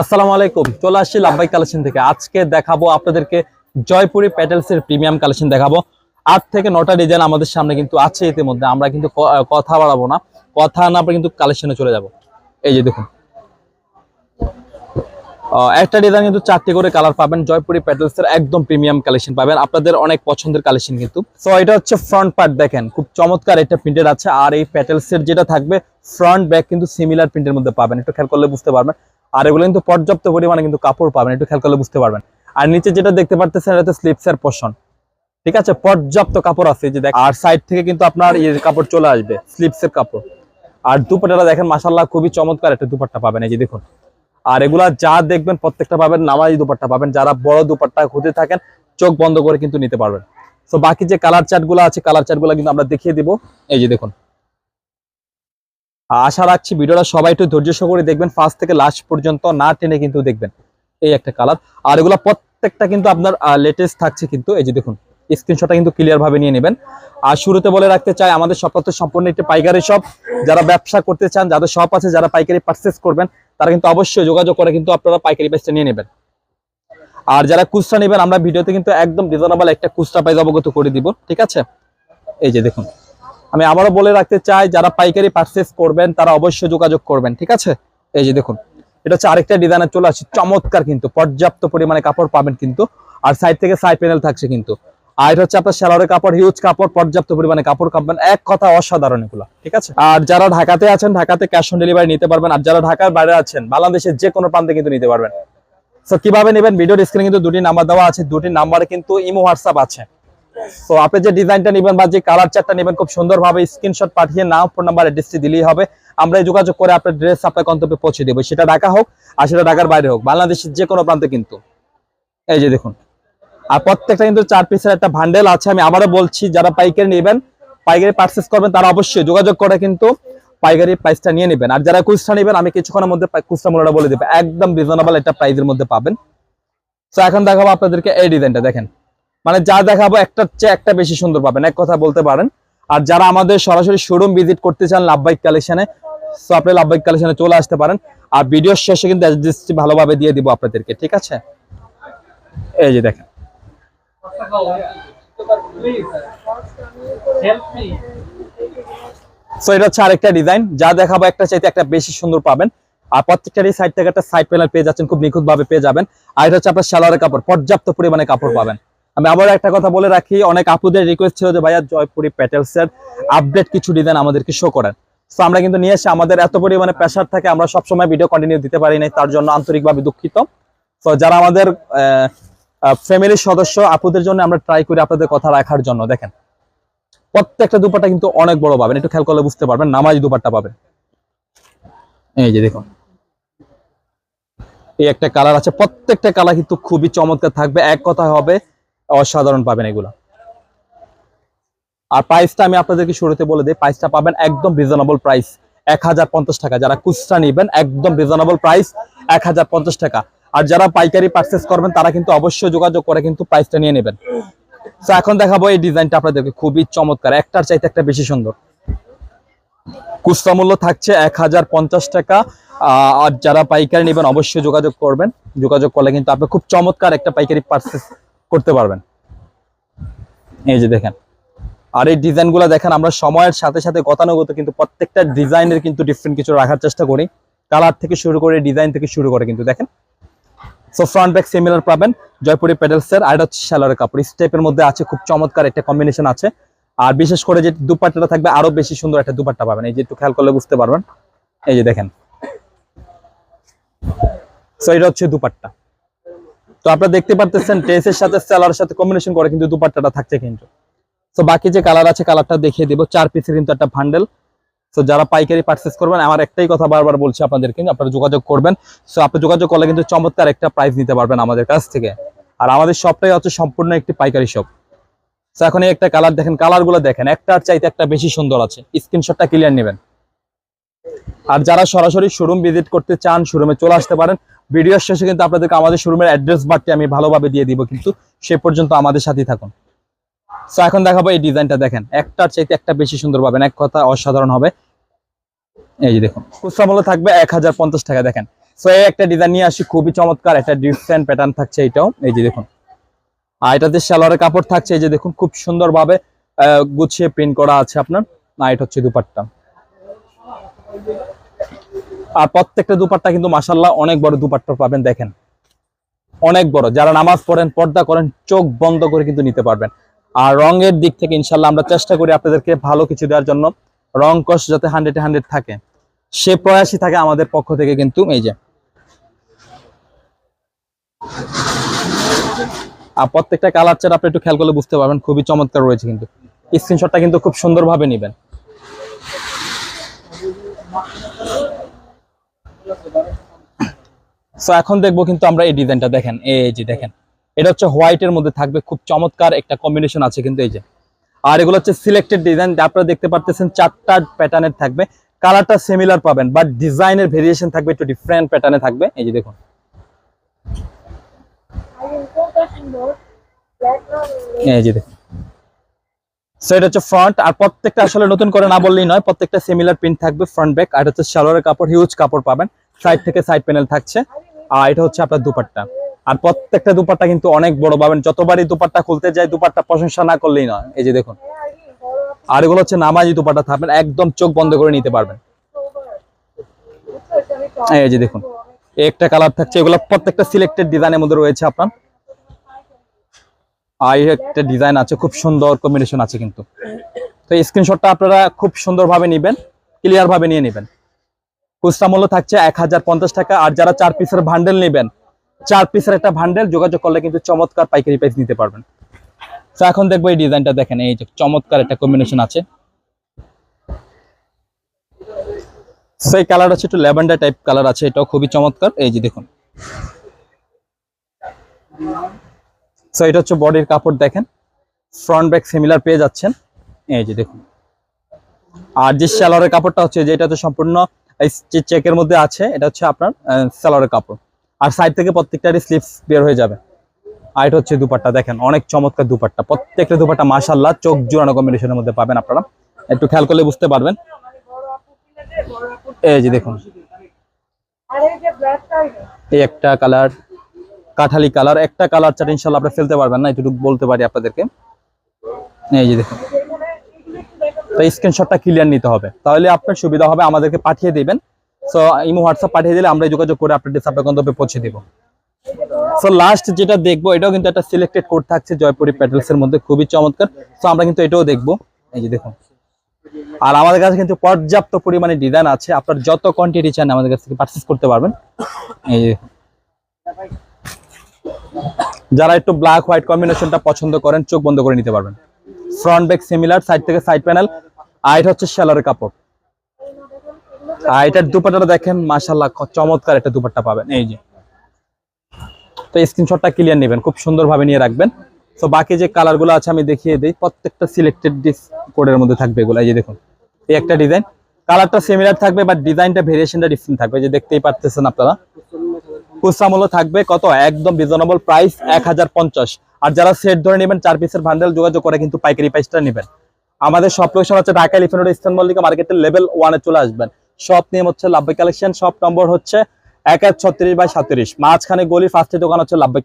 আসসালামু আলাইকুম, চলে আসছি লাভবাই কালেকশন থেকে। আজকে দেখাবো আপনাদেরকে জয়পুরি প্যাটেলস এর প্রিমিয়াম কালেকশন দেখাবো। আট থেকে নটা ডিজাইন আমাদের সামনে কিন্তু আছে ইতিমধ্যে, আমরা কিন্তু কথা বাড়াবো না। কথা না কিন্তু কালেকশনে চলে যাব। এই যে দেখুন। একটা ডিজাইন কিন্তু চারটি করে কালার পাবেন, জয়পুরি প্যাটেলস এর একদম প্রিমিয়াম কালেকশন পাবেন। আপনাদের অনেক পছন্দের কালেকশন কিন্তু। সো এটা হচ্ছে ফ্রন্ট পার্ট দেখেন, খুব চমৎকার এটা প্রিন্টেড আছে। আর এই প্যাটেলস এর যেটা থাকবে ফ্রন্ট ব্যাক কিন্তু সিমিলার প্রিন্টের মধ্যে পাবেন। একটু খেয়াল করলে বুঝতে পারবেন। আর এগুলো কিন্তু পর্যাপ্ত পরিমাণে কিন্তু কাপড় পাবেন, একটু খেয়াল করলে বুঝতে পারবেন। আর নিচে যেটা দেখতে পারতেছেন, এটা স্লিপস এর পোর্শন ঠিক আছে? পর্যাপ্ত কাপড় আছে, এই যে দেখ আর সাইড থেকে কিন্তু আপনার ইয়ে কাপড় চলে আসবে স্লিপস এর কাপড়। আর দুপাট্টাটা দেখেন মাশাল্লাহ খুবই চমৎকার একটা দুপাট্টা পাবেন, এই যে দেখুন। আর এগুলা যা দেখবেন, প্রত্যেকটা পাবেন, নামাজি দুপাট্টা পাবেন। যারা বড় দুপাট্টা খুঁজে থাকেন, চোখ বন্ধ করে কিন্তু নিতে পারবেন। তো বাকি যে কালার চার্টগুলো আছে কালার চার্টগুলো কিন্তু আমরা দেখিয়ে দিব। এই যে দেখুন। আশা রাখছি ভিডিওটা সবাই একটু ধৈর্য সহকারে দেখবেন। ফার্স্ট থেকে লাস্ট পর্যন্ত না টেনে কিন্তু দেখবেন। এই একটা কালার আর এগুলো প্রত্যেকটা কিন্তু আপনার লেটেস্ট থাকছে কিন্তু, এই যে দেখুন স্ক্রিনশটটা কিন্তু ক্লিয়ার ভাবে নিয়ে নেবেন। আর শুরুতে বলে রাখতে চাই, আমাদের শপটা সম্পূর্ণ একটি পাইকারি শপ যারা ব্যবসা করতে চান, যাদের শপ আছে, যারা পাইকারি পারচেস করবেন, তারা কিন্তু অবশ্যই যোগাযোগ করে কিন্তু আপনারা পাইকারি প্রাইসটা নিয়ে নেবেন। আর যারা খুচরা নেবেন, আমরা ভিডিওতে কিন্তু একদম রিজনেবল একটা খুচরা প্রাইস অবগত করে দিব, ঠিক আছে? এই যে দেখুন। আমি আবারও বলে রাখতে চাই, যারা পাইকারি পারচেস করবেন, তারা অবশ্যই যোগাযোগ করবেন, ঠিক আছে? এই যে দেখুন, এটা হচ্ছে আরেকটা ডিজাইনের চলে আসছে, চমৎকার কিন্তু, পর্যাপ্ত পরিমাণে কাপড় পাবেন কিন্তু, আর সাইড থেকে সাইড প্যানেল থাকছে কিন্তু। আর এটা হচ্ছে আপনার সেলারের কাপড় হিউজ কাপড়, পর্যাপ্ত পরিমাণে কাপড় পাবেন, এক কথা অসাধারণ এগুলো, ঠিক আছে? আর যারা ঢাকাতে আছেন, ঢাকাতে ক্যাশ অন ডেলিভারি নিতে পারবেন, আর যারা ঢাকার বাইরে আছেন, বাংলাদেশের যে কোনো প্রান্তে কিন্তু নিতে পারবেন। তো কীভাবে নেবেন? ভিডিও স্ক্রিনে কিন্তু দুটি নাম্বার দেওয়া আছে, দুটি নাম্বারে কিন্তু ইমো হোয়াটসঅ্যাপ আছে। তো আপনি যে ডিজাইনটা নেবেন বা যে কালার চারটা নেবেন, খুব সুন্দরভাবে স্ক্রিনশট পাঠিয়ে নাম ফোন নাম্বার অ্যাড্রেসটি দিলেই হবে। আমরা যোগাযোগ করে আপনার ড্রেস আপনার গন্তব্যে পৌঁছে দেবো। সেটা ঢাকা হোক আর সেটা ঢাকার বাইরে হোক, বাংলাদেশের যে কোনো প্রান্তে কিন্তু। এই যে দেখুন, আর প্রত্যেকটা কিন্তু চার পিসের একটা ভান্ডেল আছে। আমি আবারও বলছি, যারা পাইকারি নেবেন, পাইকারি পার্চেস করবেন, তারা অবশ্যই যোগাযোগ করে কিন্তু পাইকারি প্রাইসটা নিয়ে নেবেন। আর যারা খুচরা নেবেন, আমি কিছুক্ষণের মধ্যে খুচরা মূল্যটা বলে দেবো। একদম রিজনেবল একটা প্রাইসের মধ্যে পাবেন। তো এখন দেখাবো আপনাদেরকে এই ডিজাইনটা দেখেন। মানে যা দেখাবো একটার চেয়ে একটা বেশি সুন্দর পাবেন। এক কথা বলতে পারেন। আর যারা আমাদের সরাসরি শোরুম ভিজিট করতে চান লাভবাইক কালেকশনে সো আপনি লাভবাইক কালেকশনে চলে আসতে পারেন। আর ভিডিওর শেষে কিন্তু ভালোভাবে দিয়ে দিব আপনাদেরকে, ঠিক আছে? এই যে দেখেন। সো এটা হচ্ছে আরেকটা ডিজাইন যা দেখাবো একটা চাইতে একটা বেশি সুন্দর পাবেন। আর সাইড থেকে একটা সাইড পেয়ে যাচ্ছেন, খুব পেয়ে যাবেন। আর এটা হচ্ছে আপনার কাপড়, পর্যাপ্ত পরিমাণে কাপড় পাবেন। আমি আবার একটা কথা বলে রাখি, অনেক আপুদের রিকোয়েস্ট ছিল যে, ভাইয়া, জয়পুরি প্যাটেলস এর আপডেট কিছু ডিজাইন আমাদেরকে শো করেন। তো আমরা কিন্তু নিয়ে এসে আমাদের এত পরিমাণে প্রেশার থাকে, আমরা সবসময় ভিডিও কন্টিনিউ দিতে পারি নাই, তার জন্য আন্তরিকভাবে দুঃখিত। তো যারা আমাদের ফ্যামিলির সদস্য, আপুদের জন্য আমরা ট্রাই করি আপনাদের কথা রাখার জন্য। দেখেন, প্রত্যেকটা দুপাট্টা কিন্তু অনেক বড় পাবেন, একটু খেয়াল করলে বুঝতে পারবেন, নামাজ দুপাট্টা পাবেন। এই যে দেখুন, এই একটা কালার আছে, প্রত্যেকটা কালার কিন্তু খুবই চমৎকার থাকবে, এক কথা হবে অসাধারণ পাবেন এগুলা। আর প্রাইসটা আমি আপনাদেরকে শুরুতে বলে দিই প্রাইসটা পাবেন একদম রিজনেবল প্রাইস এক হাজার পঞ্চাশ টাকা। যারা খুচরা নিবেন, একদম রিজনেবল প্রাইস এক হাজার পঞ্চাশ টাকা। আর যারা পাইকারি পার্চেস করবেন, তারা কিন্তু অবশ্যই যোগাযোগ করে কিন্তু প্রাইসটা নিয়ে নেবেন। তো এখন দেখাবো এই ডিজাইনটা আপনাদেরকে, খুবই চমৎকার। একটার চাইতে একটা বেশি সুন্দর। খুচরা মূল্য থাকছে এক হাজার পঞ্চাশ টাকা। আর যারা পাইকারি নেবেন, অবশ্যই যোগাযোগ করবেন। যোগাযোগ করলে কিন্তু আপনি খুব চমৎকার একটা পাইকারি পার্চেস করতে পারবেন। এই যে দেখেন। আর এই ডিজাইনগুলো দেখেন, আমরা সময়ের সাথে সাথে গতানুগত কিন্তু প্রত্যেকটা ডিজাইনের কিন্তু ডিফারেন্ট কিছু রাখার চেষ্টা করি। কালার থেকে শুরু করে ডিজাইন থেকে শুরু করে কিন্তু দেখেন। সো ফ্রন্ট ব্যাক সিমিলার পাবেন, জয়পুরি প্যাডেলসের আর এটা হচ্ছে শালারের কাপড়। স্টেপের মধ্যে আছে, খুব চমৎকার একটা কম্বিনেশন আছে। আর বিশেষ করে যে দুপাট্টাটা থাকবে, আরও বেশি সুন্দর একটা দুপাট্টা পাবেন। এই যে একটু খেয়াল করলে বুঝতে পারবেন। এই যে দেখেন। সো এটা হচ্ছে দুপাট্টা। তো আপনারা দেখতে পারতেছেন ড্রেসের সাথে স্যালারের সাথে কম্বিনেশন করে কিন্তু দুপাট্টাটা থাকছে কিন্তু। তো বাকি যে কালার আছে কালারটা দেখিয়ে দিব। চার পিসের কিন্তু একটা ভান্ডেল তো যারা পাইকারি পার্চেস করবেন, আমার একটাই কথা বারবার বলছি আপনাদেরকে, আপনারা যোগাযোগ করবেন। সো আপনি যোগাযোগ করলে কিন্তু চমৎকার একটা প্রাইস নিতে পারবেন আমাদের কাছ থেকে। আর আমাদের শপটাই হচ্ছে সম্পূর্ণ একটি পাইকারি শপ তো এখন এই একটা কালার দেখেন কালারগুলো দেখেন। একটার চাইতে একটা বেশি সুন্দর আছে। স্ক্রিনশটটা ক্লিয়ার নেবেন। আর যারা সরাসরি শোরুম ভিজিট করতে চান শোরুমে চলে আসতে পারেন ভিডিওর শেষে কিন্তু আপনাদেরকে আমাদের শোরুমের অ্যাড্রেস বারটি আমি ভালোভাবে দিয়ে দিব কিন্তু সে পর্যন্ত আমাদের সাথেই থাকুন। সো এখন দেখাবো এই ডিজাইনটা দেখেন, একটার চাইতে একটা বেশি সুন্দর পাবেন, এক কথা অসাধারণ হবে। এই যে দেখুন, খুচরা মূল্য থাকবে এক হাজার পঞ্চাশ টাকা, দেখেন। সো এই একটা ডিজাইন নিয়ে আসি, খুবই চমৎকার, একটা ডিফারেন্ট প্যাটার্ন থাকছে এটাও, এই যে দেখুন। আর এটাতে সালোয়ারের কাপড় থাকছে, এই যে দেখুন, খুব সুন্দরভাবে গুছিয়ে প্রিন্ট করা আছে আপনার। না এটা হচ্ছে দুপাট্টা। আর প্রত্যেকটা দুপাট্টা কিন্তু মাসাল্লাহ অনেক বড় দুপাট্টা পাবেন, দেখেন। অনেক বড়। যারা নামাজ পড়েন, পর্দা করেন, চোখ বন্ধ করে কিন্তু নিতে পারবেন। আর রঙের দিক থেকে ইনশাল্লাহ আমরা চেষ্টা করি আপনাদেরকে ভালো কিছু দেওয়ার জন্য। রং কষ যাতে হান্ড্রেড হান্ড্রেড থাকে। সে প্রয়াসই থাকে আমাদের পক্ষ থেকে কিন্তু এই যে। আর প্রত্যেকটা কালার চার আপনি একটু খেয়াল করলে বুঝতে পারবেন, খুবই চমৎকার রয়েছে কিন্তু। স্ক্রিনশটটা কিন্তু খুব সুন্দরভাবে নেবেন। সো এখন দেখব কিন্তু আমরা এই ডিজাইনটা দেখেন, এই যে দেখেন। এটা হচ্ছে হোয়াইটের মধ্যে থাকবে, খুব চমৎকার একটা কম্বিনেশন আছে কিন্তু এই যে। আর এগুলো হচ্ছে সিলেক্টেড ডিজাইন আপনারা দেখতে পারতেছেন, চারটা প্যাটার্নের থাকবে। কালারটা সিমিলার পাবেন বাট ডিজাইনের ভেরিয়েশন থাকবে, একটু ডিফারেন্ট প্যাটার্নে থাকবে। এই যে দেখুন। এই যে দেখুন। সো এটা হচ্ছে ফ্রন্ট আর প্রত্যেকটা আসলে নতুন করে না বললেই নয়, প্রত্যেকটা সিমিলার প্রিন্ট থাকবে ফ্রন্ট ব্যাক আর হচ্ছে সালোয়ারের কাপড় হিউজ কাপড় পাবেন। সাইড থেকে সাইড প্যানেল থাকছে। আর এটা হচ্ছে আপনার দুপাট্টা। আর প্রত্যেকটা দুপাট্টা কিন্তু অনেক বড় পাবেন। যতবারই দুপাট্টা খুলতে যায় দুপাট্টা প্রশংসা না করলেই নয়। এই যে দেখুন। আর এগুলো হচ্ছে নামাজি দুপাট্টা থাকবেন একদম চোখ বন্ধ করে নিতে পারবেন। এই যে দেখুন। একটা কালার থাকছে। এগুলো প্রত্যেকটা সিলেক্টেড ডিজাইনের মধ্যে রয়েছে আপনার। আর এই একটা ডিজাইন আছে, খুব সুন্দর কম্বিনেশন আছে কিন্তু। তো স্ক্রিনশটটা আপনারা খুব সুন্দরভাবে নেবেন ক্লিয়ার ভাবে নিয়ে নেবেন। খুচরা মূল্য থাকছে এক হাজার পঞ্চাশ টাকা, আর যারা চার পিসের ভান্ডেল নেবেন, চার পিসের একটা ভান্ডেল যোগাযোগ করলে কিন্তু চমৎকার পাইকারি প্রাইস নিতে পারবেন। তো এখন দেখব এই ডিজাইনটা দেখেন, এই যে চমৎকার একটা কম্বিনেশন আছে। সেই কালার হচ্ছে একটু ল্যাভেন্ডার টাইপ কালার আছে, এটাও খুবই চমৎকার, এই যে দেখুন। সো এটা হচ্ছে বডির কাপড় দেখেন। ফ্রন্ট ব্যাক সিমিলার পেয়ে যাচ্ছেন। এই যে দেখুন। আর যে সালোয়ারের কাপড়টা হচ্ছে যে এটা তো সম্পূর্ণ চেকের মধ্যে আছে এটা হচ্ছে আপনার সালোয়ারের কাপড়। আর সাইড থেকে প্রত্যেকটারই স্লিপস বের হয়ে যাবে। আর এটা হচ্ছে দুপাট্টা দেখেন অনেক চমৎকার দুপাট্টা। প্রত্যেকটা দুপাট্টা মাশাল্লাহ চোখ জোড়ানো কম্বিনেশনের মধ্যে পাবেন আপনারা। একটু খেয়াল করলে বুঝতে পারবেন। এই যে দেখুন। এই একটা কালার কাঠালি কালার। একটা কালার চাট ইনশাল্লাহ আপনি ফেলতে পারবেন না এটুকু বলতে পারি আপনাদেরকে। এই যে দেখুন। তো স্ক্রিনশটটা ক্লিয়ার নিতে হবে। তাহলে আপনার সুবিধা হবে, আমাদেরকে পাঠিয়ে দিবেন। সো ইমো, হোয়াটসঅ্যাপ পাঠিয়ে দিলে আমরা যোগাযোগ করে আপনার ডিস আপনার গন্তব্যে পৌঁছে দিব। সো লাস্ট যেটা দেখব, এটাও কিন্তু একটা সিলেক্টেড কোড থাকছে জয়পুরি প্যাটেলস এর মধ্যে, খুবই চমৎকার। সো আমরা কিন্তু এটাও দেখব। এই যে দেখুন। আর আমাদের কাছে কিন্তু পর্যাপ্ত পরিমাণে ডিজাইন আছে। আপনার যত কোয়ান্টিটি চান আমাদের কাছ থেকে পারচেস করতে পারবেন। এই যে যারা একটু ব্ল্যাক হোয়াইট কম্বিনেশনটা পছন্দ করেন, চোখ বন্ধ করে নিতে পারবেন। ফ্রন্ট ব্যাক সিমিলার সাইড থেকে সাইড প্যানেল আর এটা হচ্ছে শ্যালোরের কাপড়। আর এটার দুপাট্টাটা দেখেন মাশাল্লাহ চমৎকার একটা দুপাট্টা পাবেন। এই যে। তো স্ক্রিনশটটা ক্লিয়ার নেবেন, খুব সুন্দরভাবে নিয়ে রাখবেন। তো বাকি যে কালারগুলো আছে, আমি দেখিয়ে দিই। প্রত্যেকটা সিলেক্টেড ডিস কোডের মধ্যে থাকবে এগুলো। এই যে দেখুন, এই একটা ডিজাইন কালারটা সিমিলার থাকবে বাট ডিজাইনটা ভেরিয়েশনটা ডিফারেন্ট থাকবে। যে দেখতেই পারতেছেন আপনারা। খুচরা মূল্য থাকবে কত? একদম রিজনেবল প্রাইস এক হাজার পঞ্চাশ। আর যারা সেট ধরে নেবেন চার পিসের ভান্ডেল যোগাযোগ করে কিন্তু পাইকারি প্রাইসটা নেবেন। আমাদের সব লোকেশন হচ্ছে Dhaka Elephant Road Eastern Mallika মার্কেটের লেভেল ওয়ানে চলে আসবেন। সব নেম হচ্ছে লাভবাই কালেকশন সব নম্বর হচ্ছে এক এক ছত্রিশ বাই সাতত্রিশ মাঝখানে গলি ফার্স্টের দোকান হচ্ছে লাভবাই